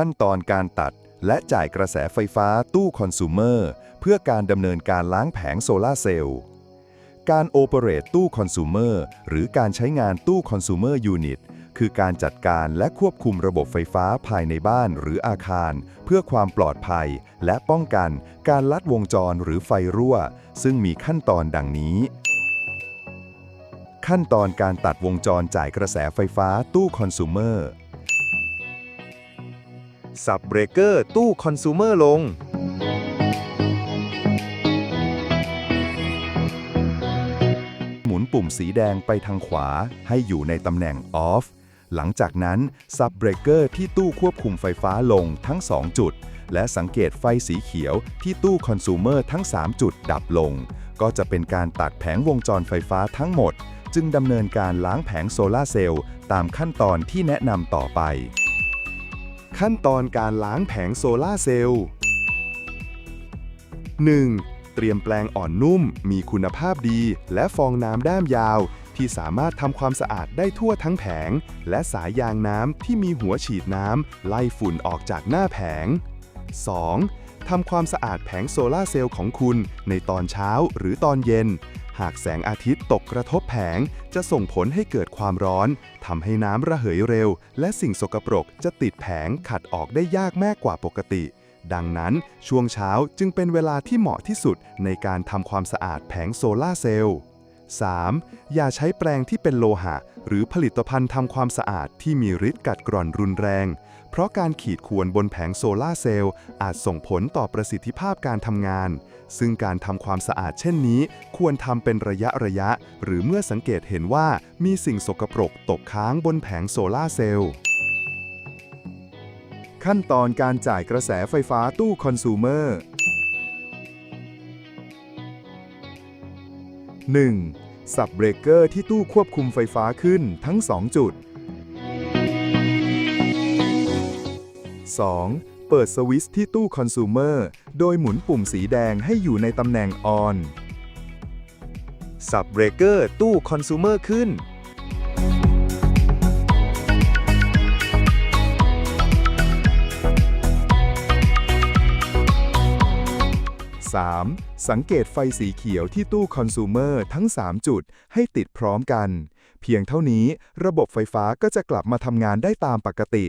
ขั้นตอนการตัดและจ่ายกระแสไฟฟ้าตู้คอน sumer เพื่อการดำเนินการล้างแผงโซลาเซลล์ การโอเปเรตตู้คอน sumer หรือการใช้งานตู้คอน sumer unit คือการจัดการและควบคุมระบบไฟฟ้าภายในบ้านหรืออาคาร เพื่อความปลอดภัย และป้องกันการลัดวงจรหรือไฟรั่ว ซึ่งมีขั้นตอนดังนี้ ขั้นตอนการตัดวงจรจ่ายกระแสไฟฟ้าตู้คอน sumer สับเบรกเกอร์ตู้คอน sumer ลง หมุนปุ่มสีแดงไปทางขวาให้อยู่ในตำแหน่ง off หลังจากนั้นซับเบรกเกอร์ที่ตู้ควบคุมไฟฟ้าลงทั้ง 2 จุด และสังเกตไฟสีเขียวที่ตู้คอน sumer ทั้ง 3 จุดดับลง ก็จะเป็นการตัดแผงวงจรไฟฟ้าทั้งหมด จึงดำเนินการล้างแผงโซลาเซลล์ตามขั้นตอนที่แนะนำต่อไป ขั้นตอนการล้างแผงโซลาเซลล์ 1. เตรียมแปลงอ่อนนุ่ม มีคุณภาพดี และฟองน้ำด้ามยาว ที่สามารถทำความสะอาดได้ทั่วทั้งแผง และสายยางน้ำที่มีหัวฉีดน้ำไล่ฝุ่นออกจากหน้าแผง 2. ทำความสะอาดแผงโซลาเซลล์ของคุณในตอนเช้าหรือตอนเย็น หากแสงอาทิตย์ตกกระทบแผง จะส่งผลให้เกิดความร้อนทำให้น้ำระเหยเร็ว และสิ่งสกปรกจะติดแผงขัดออกได้ยากมากกว่าปกติ ดังนั้นช่วงเช้าจึงเป็นเวลาที่เหมาะที่สุดในการทำความสะอาดแผงโซลาร์เซลล์ 3. อย่าใช้แปรงที่เป็นโลหะ หรือผลิตภัณฑ์ทำความสะอาดที่มีฤทธิ์กัดกร่อนรุนแรง เพราะการขีดข่วนบนแผงโซลาร์เซลล์อาจส่งผลต่อประสิทธิภาพการทำงาน ซึ่งการทำความสะอาดเช่นนี้ ควรทำเป็นระยะระยะ หรือเมื่อสังเกตเห็นว่ามีสิ่งสกปรกตกค้างบนแผงโซลาร์เซลล์ขั้นตอนการจ่ายกระแสไฟฟ้าตู้คอน sumer 1. สับเบรกเกอร์ที่ตู้ควบคุมไฟฟ้าขึ้นทั้ง 2 จุด 2. เปิดสวิตช์ที่ตู้คอน sumer โดยหมุนปุ่มสีแดงให้อยู่ในตำแหน่ง on สับเบรกเกอร์ตู้คอน sumer ขึ้น 3. สังเกตไฟสีเขียวที่ตู้คอน sumer ทั้ง 3 จุดให้ติดพร้อมกัน เพียงเท่านี้ระบบไฟฟ้าก็จะกลับมาทำงานได้ตามปกติ